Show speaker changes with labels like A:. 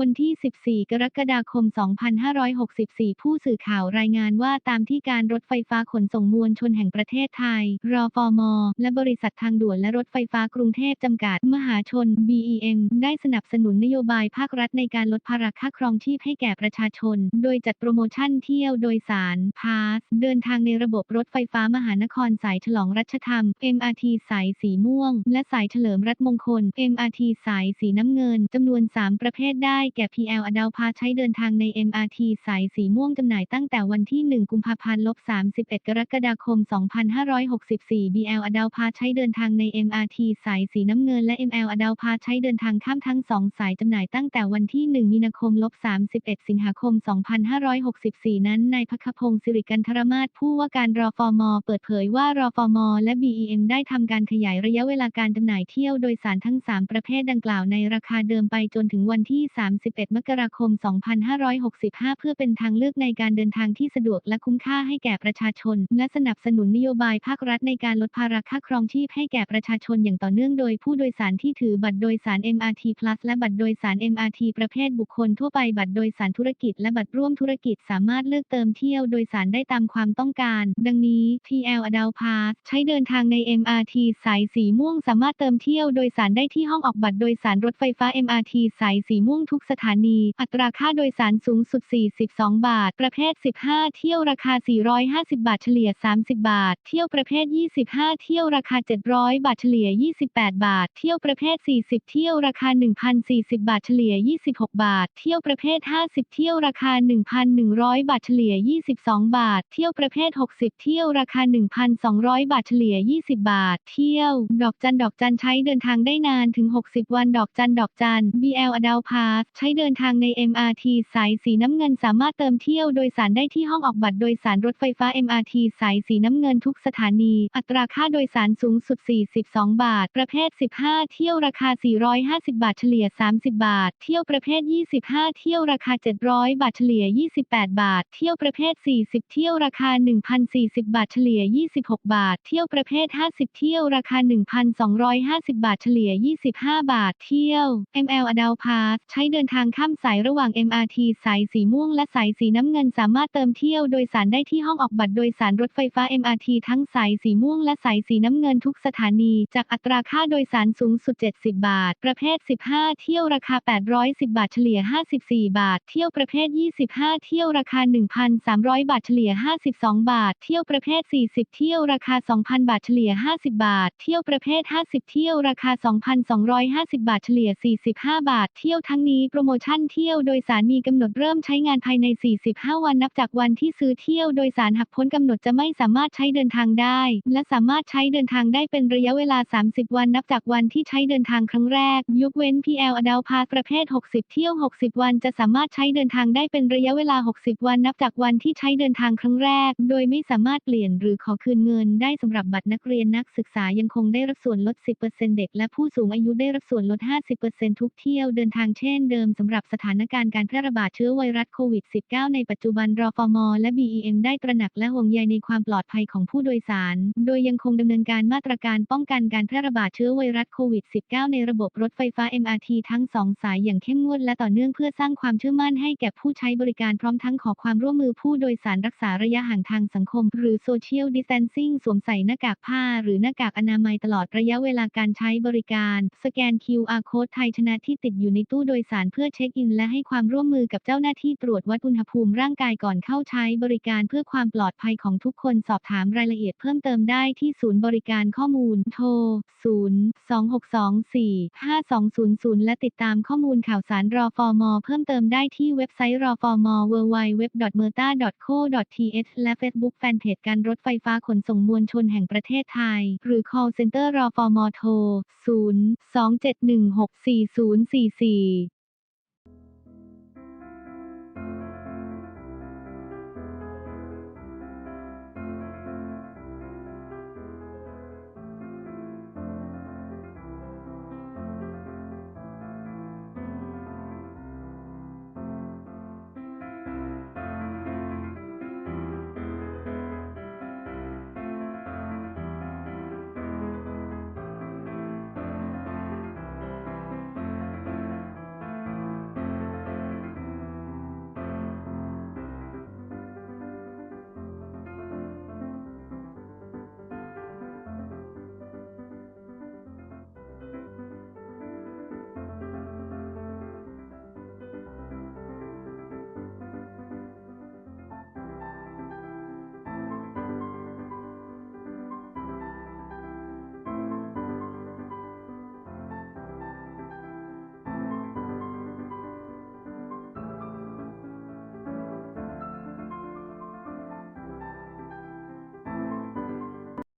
A: วันที่ 14 กรกฎาคม 2564 ผู้สื่อข่าวรายงานว่าตามที่การรถไฟฟ้าขนส่งมวลชนแห่งประเทศไทยรฟมและบริษัททางด่วนและรถไฟฟ้ากรุงเทพจำกัด มหาชน BEM ได้สนับสนุนนโยบายภาครัฐในการลดภาระค่าครองชีพให้แก่ประชาชน โดยจัดโปรโมชั่นเที่ยวโดยสาร พาส เดินทางในระบบรถไฟฟ้ามหานครสายฉลองรัชธรรม MRT สายสีม่วง และสายเฉลิมรัฐมงคล MRT สายสีน้ำเงินจำนวน 3 ประเภทได้แก่ PL อดาวพาใช้เดินทางใน MRT สายสีม่วงจำหน่ายตั้งแต่วันที่ 1 กุมภาพันธ์ลบ31 กรกฎาคม 2564 BL อดาวพาใช้เดินทางใน MRT สายสีน้ำเงินและ ML อดาวพาใช้เดินทางข้ามทั้ง 2 สายจำหน่ายตั้งแต่วันที่ 1 มีนาคมลบ31 สิงหาคม 2564 นั้นนายพักพงศ์สิริกันทรมาศผู้ว่าการรอฟอมเปิดเผยว่ารอฟอมและ BEM ได้ทำการขยายระยะเวลาการจำหน่ายเที่ยวโดยสารทั้ง 3 ประเภทดังกล่าวในราคาเดิมไปจนถึงวันที่ 3 31 มกราคม 2565 เพื่อเป็นทางเลือกในการเดินทางที่สะดวกและคุ้มค่าให้แก่ประชาชน และสนับสนุนนโยบายภาครัฐในการลดภาระค่าครองชีพให้แก่ประชาชนอย่างต่อเนื่องโดยผู้โดยสารที่ถือบัตรโดยสาร MRT Plus และบัตรโดยสาร MRT ประเภทบุคคลทั่วไปบัตรโดยสารธุรกิจ และบัตรร่วมธุรกิจสามารถเลือกเติมเที่ยวโดยสารได้ตามความต้องการ ดังนี้ PL Adult Pass ใช้เดินทางใน MRT สายสีม่วงสามารถเติมเที่ยวโดยสารได้ที่ห้องออกบัตรโดยสารรถไฟฟ้า MRT สายสีม่วงทุกสถานี อัตราค่าโดยสารสูงสุด 42 บาท ประเภท 15 เที่ยวราคา 450 บาทเฉลี่ย 30 บาท เที่ยวประเภท 25 เที่ยวราคา 700 บาทเฉลี่ย 28 บาท เที่ยวประเภท 40 เที่ยวราคา 1,040 บาทเฉลี่ย 26 บาท เที่ยวประเภท 50 เที่ยวราคา 1,100 บาทเฉลี่ย 22 บาท เที่ยวประเภท 60 เที่ยวราคา 1,200 บาทเฉลี่ย 20 บาท เที่ยว ดอกจันดอกจันใช้เดินทางได้นานถึง 60 วันดอกจันดอกจัน BL Adult Pass ใช้เดินทางใน MRT สายสีน้ำเงินสามารถเติมเที่ยวโดยสารได้ที่ห้องออกบัตรโดยสารรถไฟฟ้า MRT สายสีน้ำเงินทุกสถานี อัตราค่าโดยสารสูงสุด 42 บาท ประเภท 15 เที่ยวราคา 450 บาทเฉลี่ย 30 บาท เที่ยวประเภท 25 เที่ยวราคา 700 บาทเฉลี่ย 28 บาท เที่ยวประเภท 40 เที่ยวราคา 1,040 บาทเฉลี่ย 26 บาท เที่ยวประเภท 50 เที่ยวราคา 1,250 บาทเฉลี่ย 25 บาท เที่ยว ML Adult Pass ใช้เดินทางข้ามสายระหว่าง MRT สายสีม่วงและสายสีน้ำเงินสามารถเติมเที่ยวโดยสารได้ที่ห้องออกบัตรโดยสารรถไฟฟ้า MRT ทั้งสายสีม่วงและสายสีน้ำเงินทุกสถานี จากอัตราค่าโดยสารสูงสุด 70 บาท ประเภท 15 เที่ยวราคา 810 บาทเฉลี่ย 54 บาท เที่ยวประเภท 25 เที่ยวราคา 1,300 บาทเฉลี่ย 52 บาท เที่ยวประเภท 40 เที่ยวราคา 2,000 บาทเฉลี่ย 50 บาท เที่ยวประเภท 50 เที่ยวราคา 2,250 บาทเฉลี่ย 45 บาท เที่ยวทั้งนี้โปรโมชั่นเที่ยวโดยสารมีกำหนดเริ่มใช้งานภายใน 45 วันนับจากวันที่ซื้อเที่ยวโดยสารหากพ้นกำหนดจะไม่สามารถใช้เดินทางได้ และสามารถใช้เดินทางได้เป็นระยะเวลา 30 วันนับจากวันที่ใช้เดินทางครั้งแรก ยกเว้น PL Adult Pass ประเภท 60 เที่ยว 60 วันจะสามารถใช้เดินทางได้เป็นระยะเวลา 60 วันนับจากวันที่ใช้เดินทางครั้งแรก โดยไม่สามารถเปลี่ยนหรือขอคืนเงิน ได้สำหรับบัตรนักเรียนนักศึกษายังคงได้รับส่วนลด 10%เด็กและผู้สูงอายุได้รับส่วนลด 50%ทุกเที่ยวเดินทางเช่นเดิมสำหรับสถานการณ์การแพร่ระบาดเชื้อไวรัสโควิด -19 ในปัจจุบันรอฟมและ BEM ได้ตระหนักและห่วงใยในความปลอดภัยของผู้โดยสาร โดยยังคงดำเนินการมาตรการป้องกันการแพร่ระบาดเชื้อไวรัสโควิด -19 ในระบบรถไฟฟ้า MRT ทั้งสองสายอย่างเข้มงวดและต่อเนื่องเพื่อสร้างความเชื่อมั่นให้แก่ผู้ใช้บริการพร้อมทั้งขอความร่วมมือผู้โดยสารรักษาระยะห่างทางสังคม หรือ Social Distancing สวมใส่หน้ากากผ้า หรือหน้ากากอนามัยตลอดระยะเวลาการใช้บริการ สแกน QR Code ไทยชนะที่ติดอยู่ในตู้โดยสารเพื่อเช็คอิน และให้ความร่วมมือกับเจ้าหน้าที่ตรวจวัดอุณหภูมิร่างกายก่อนเข้าใช้บริการเพื่อความปลอดภัยของทุกคนสอบถามรายละเอียดเพิ่มเติมได้ที่ศูนย์บริการข้อมูลโทร 026245200 และติดตามข้อมูลข่าวสารรอฟอร์มเพิ่มเติมได้ที่เว็บไซต์รอฟอร์ม www.merta.co.th และ Facebook Fanpage การรถไฟฟ้าขนส่งมวลชนแห่งประเทศไทย หรือ call center รอฟอร์มโทร 027164044